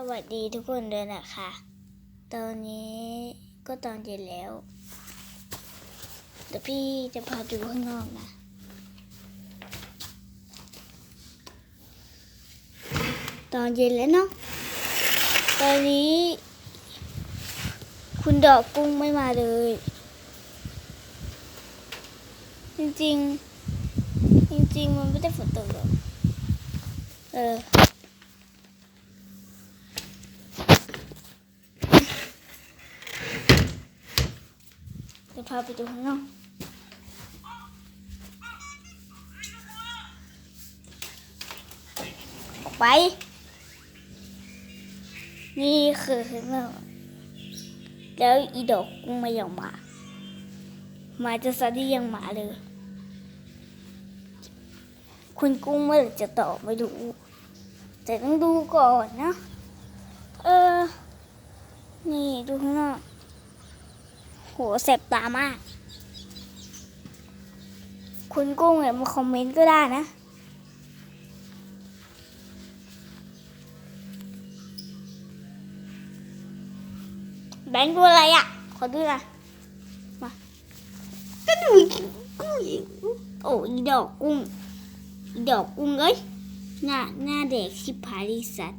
สวัสดีทุกคนเลยนะคะ ตอนนี้ก็ตอนเย็นแล้ว เดี๋ยวพี่จะพาดูข้างนอกนะ ตอนเย็นแล้วเนาะ ตอนนี้ คุณดอกกุ้งไม่มาเลย จริง ๆ จริง ๆ มันไม่ได้ฝนตกหรอก เออ จะพาไปดูข้างนอกออกไป นี่คือข้างนอกแล้วอีดอกกุ้งไม่ยอมมาหมาจะซัดที่ยังหมาเลย คุณกุ้งเมื่อไหร่จะตอบไม่รู้แต่ต้องดูก่อนนะ เออ นี่ดูข้างนอก โหแสบตามาก คุณกุ้งเนี่ยมาคอมเมนต์ก็ได้นะ แบงค์ดูอะไรอะ ขอดูหน่อยมา ก็ดูกุ้งอีกโอ้อีดอกกุ้ง ดอกกุ้งเอ้ยหน้าหน้าเด็กชิบหายดิสัต